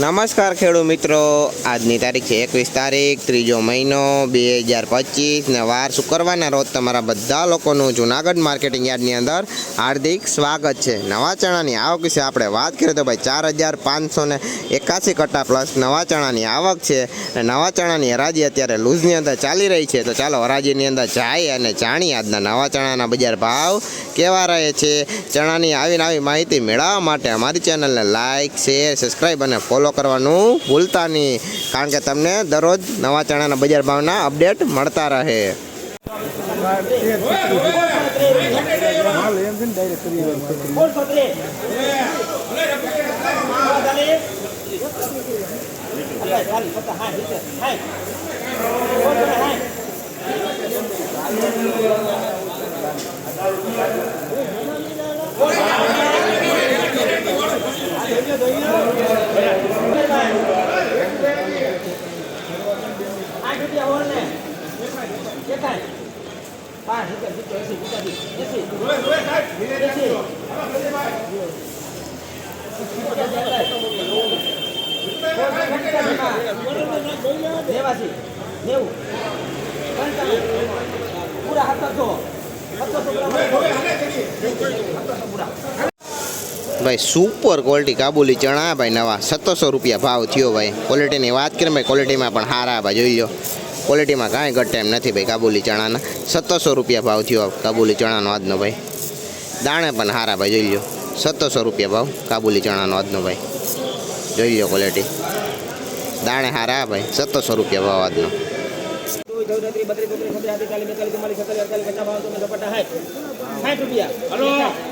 નમસ્કાર ખેડૂત મિત્રો. આજની તારીખ છે એકવીસ તારીખ, ત્રીજો મહિનો, બે હજાર પચીસ ને વાર શુક્રવારના રોજ તમારા બધા લોકોનું જુનાગઢ માર્કેટિંગ યાર્ડની અંદર હાર્દિક સ્વાગત છે. નવા ચણાની આવક વિશે આપણે વાત કરીએ તો ભાઈ ચાર હજાર પાંચસો ને એકાસી કટ્ટા પ્લસ નવા ચણાની આવક છે અને નવા ચણાની હરાજી અત્યારે લૂઝની અંદર ચાલી રહી છે. તો ચાલો હરાજીની અંદર જાય અને જાણીએ આજના નવા ચણાના બજાર ભાવ કેવા રહે છે. ચણાની આવી માહિતી મેળવવા માટે અમારી ચેનલને લાઇક શેર, સબસ્ક્રાઈબ અને ફોલો કરવાનું ભૂલતા નહીં. કારણ કે તમને દરરોજ નવા ચણાના બજાર ભાવના અપડેટ મળતા રહે. નેવાસી નેવું પૂરા સત્તરસો ભાઈ સુપર ક્વોલિટી કાબુલી ચણા ભાઈ નવા. સત્તરસો રૂપિયા ભાવ થયો ભાઈ. ક્વોલિટીની વાત કરીએ ભાઈ ક્વોલિટીમાં પણ સારા ભાઈ, જોઈ લો. ક્વોલિટીમાં કાંઈ ઘટ એમ નથી ભાઈ કાબુલી ચણાના. સત્તરસો રૂપિયા ભાવ થયો કાબુલી ચણાનો આજનો ભાઈ. દાણે પણ સારા ભાઈ, જોઈ લો. સત્તરસો રૂપિયા ભાવ કાબુલી ચણાનો આજનો ભાઈ. જોઈ લો ક્વોલિટી દાણે હારા ભાઈ, સત્તરસો રૂપિયા ભાવ આજનો. રૂપિયા.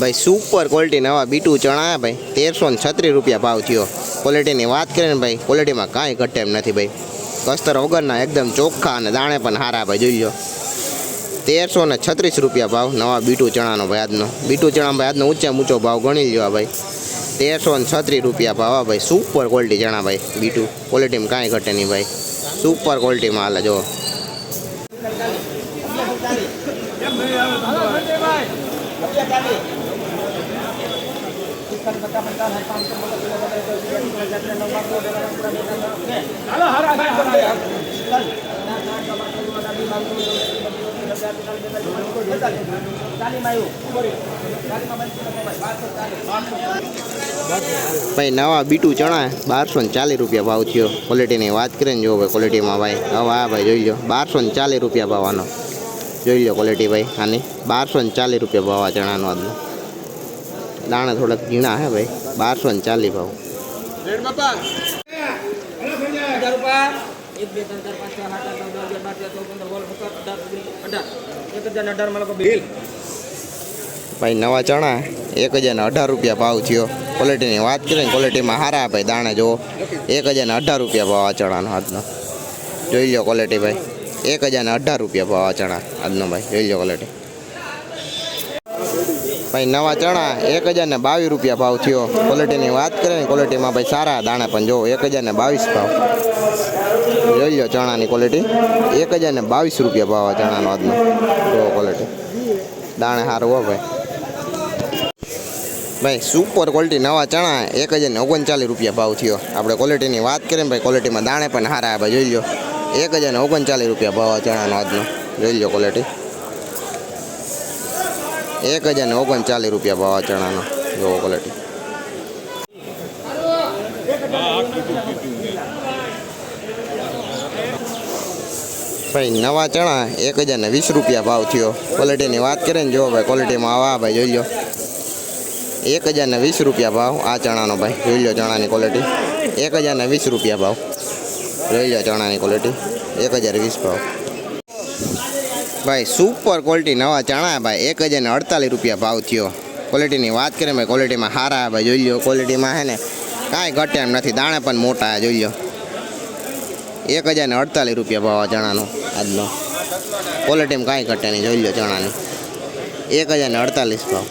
ભાઈ સુપર ક્વોલિટી નવા બીટું ચણા ભાઈ. તેરસો ને છત્રીસ રૂપિયા ભાવ થયો. ક્વોલિટીની વાત કરીએ ને ભાઈ ક્વોલિટીમાં કાંઈ ઘટે એમ નથી, ભાઈ. કસ્તર વગરના એકદમ ચોખ્ખા અને દાણે પણ સારા ભાઈ, જોઈ લો તેરસો ને છત્રીસ રૂપિયા ભાવ, નવા બીટું ચણાનો ભાઈ આજનો બીટુ ચણા ભાઈ આજનો ઊંચા ઊંચો ભાવ ગણી લ્યો ભાઈ. તેરસો ને છત્રીસ રૂપિયા ભાવ આ ભાઈ. સુપર ક્વોલિટી ચણા ભાઈ, બીટું. ક્વોલિટીમાં કાંઈ ઘટે નહીં ભાઈ. સુપર ક્વોલિટીમાં હાલે જો ભાઈ નવા બીટું ચણા બારસો ને ચાલીસ રૂપિયા ભાવ થયો. ક્વોલિટીની વાત કરીએ ને જો ભાઈ ક્વોલિટીમાં ભાઈ. હવે હા ભાઈ જોઈ લો બારસો ને ચાલીસ રૂપિયા ભાવવાનો જોઈ લો ક્વોલિટી ભાઈ આની. બારસો ને ચાલીસ રૂપિયા ભાવ આ ચણાનો આજનો. દાણા થોડાક ઝીણા હે ભાઈ. બારસો ને ચાલીસ ભાવ. ભાઈ, નવા ચણા એક હજાર ને અઢાર રૂપિયા ભાવ થયો. ક્વોલિટીની વાત કરીએ ને ક્વોલિટીમાં સારા ભાઈ, દાણા જુઓ. એક હજાર ને અઢાર રૂપિયા ભાવ આ ચણાનો આજનો. જોઈ લો ક્વોલિટી ભાઈ. એક હજાર ને અઢાર રૂપિયા ભાવ આ ચણા આજનો ભાઈ. જોઈ લો ક્વોલિટી ભાઈ, નવા ચણા એક હજાર ને બાવીસ રૂપિયા ભાવ થયો. ક્વોલિટીની વાત કરીએ ને ક્વોલિટીમાં ભાઈ સારા દાણા પણ જુઓ. એક હજાર ને બાવીસ ભાવ. જોઈ લો ચણાની ક્વોલિટી એક હજાર ને બાવીસ રૂપિયા ભાવ આ ચણાનો આજનો. જો ક્વોલિટી દાણે સારું હો ભાઈ. ભાઈ સુપર ક્વોલિટી નવા ચણા. એક હજાર ને ઓગણચાલીસ રૂપિયા ભાવ થયો. આપણે ક્વોલિટીની વાત કરીએ ભાઈ ક્વોલિટીમાં દાણે પણ સારા ભાઈ, જોઈ લો એક હજાર ને ઓગણચાલીસ રૂપિયા ભાવ આ ચણાનો આજનો. જોઈ લો ક્વોલિટી એક હજાર ને ઓગણચાલીસ રૂપિયા ભાવ ચણાનો. જોવો ક્વોલિટી ભાઈ, નવા ચણા, એક હજાર ને વીસ રૂપિયા ભાવ થયો. ક્વોલિટીની વાત કરીએ ને, જો ભાઈ ક્વોલિટીમાં આવા ભાઈ, જોઈ લો. એક હજાર ને વીસ રૂપિયા ભાવ, આ ચણાનો ભાઈ, જોઈ લો ચણાની ક્વોલિટી એક હજાર ને વીસ રૂપિયા ભાવ. જોઈ લો ચણાની ક્વોલિટી એક હજાર વીસ ભાવ. ભાઈ સુપર ક્વોલિટી નવા ચણા ભાઈ. એક હજાર ને અડતાલીસ રૂપિયા ભાવ થયો. ક્વોલિટીની વાત કરીએ ભાઈ ક્વોલિટીમાં સારા ભાઈ, જોઈ લો. ક્વોલિટીમાં હે ને, કાંઈ ઘટે એમ નથી. દાણે પણ મોટા, જોઈ લો. એક હજાર ને અડતાલીસ રૂપિયા ભાવ આ ચણાનો. આજનો. ક્વોલિટી એમ કાંઈ ઘટે નહીં, જોઈ લો ચણાની. એક હજારને અડતાલીસ ભાવ.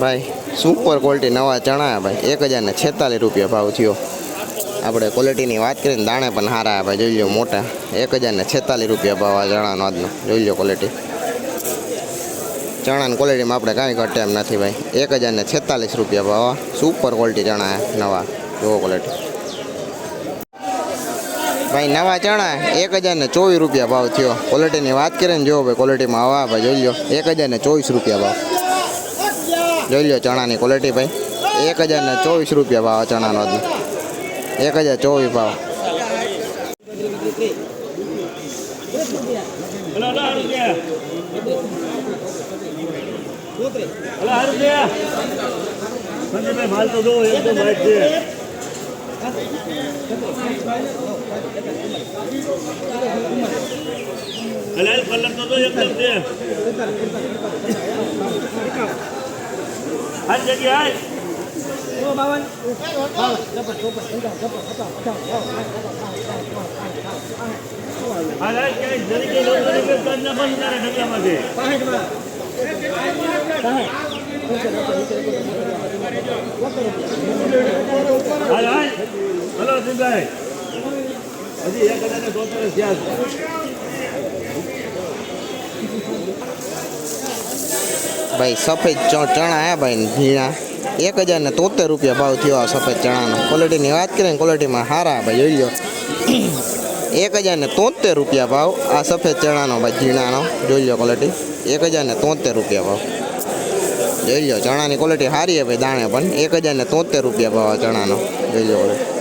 ભાઈ સુપર ક્વોલિટી નવા ચણા ભાઈ. એક હજારને છેતાલીસ રૂપિયા ભાવ થયો. આપણે ક્વોલિટીની વાત કરીને દાણે પણ સારા ભાઈ. જોઈ લો મોટા. એક હજારને છેતાલીસ રૂપિયા ભાવ આ ચણાનો આજનો. જોઈ લો ક્વોલિટી ચણાની ક્વોલિટીમાં આપણે કાંઈ ઘટે એમ નથી ભાઈ. એક હજારને છેતાલીસ રૂપિયા ભાવ સુપર ક્વોલિટી ચણા નવા. જુઓ ક્વોલિટી ભાઈ નવા ચણા એક હજારને ચોવીસ રૂપિયા ભાવ થયો. ક્વોલિટીની વાત કરીએ ને જો ભાઈ ક્વોલિટીમાં આવા ભાઈ જોઈ લો એક હજારને ચોવીસ રૂપિયા ભાવ. જોઈ લો ચણાની ક્વોલિટી ભાઈ. એક હજારને ચોવીસ રૂપિયા ભાવ ચણાનો એક હજાર ચોવીસ ભાવ. Hello, hello, રૂપિયા સંજયભાઈ માલ તો દો એકદમ વાઈટ છે હલાલ કલર તો દો એકદમ છે હાલ જગ્યા હાલ હાલ હાલ ક્યાંય જરી કે લોકો જરી કે કાઢના બંધ હાલ હજી એક હજાર ને થયા ભાઈ, સફેદ ચણા હે ભાઈ, ઝીણા. એક હજાર ને તોતેર રૂપિયા ભાવ થયો આ સફેદ ચણાનો. ક્વોલિટીની વાત કરીએ ને ક્વોલિટીમાં સારા ભાઈ, જોઈ એક હજાર ને તોતેર રૂપિયા ભાવ આ સફેદ ચણાનો, ભાઈ, ઝીણાનો. જોઈ લો ક્વોલિટી એક હજાર ને તોતેર રૂપિયા ભાવ. જોઈ લો, ચણાની ક્વોલિટી સારી છે ભાઈ, દાણે પણ. એક હજાર ને તોતેર રૂપિયા ભાવ ચણાનો, જોઈ લો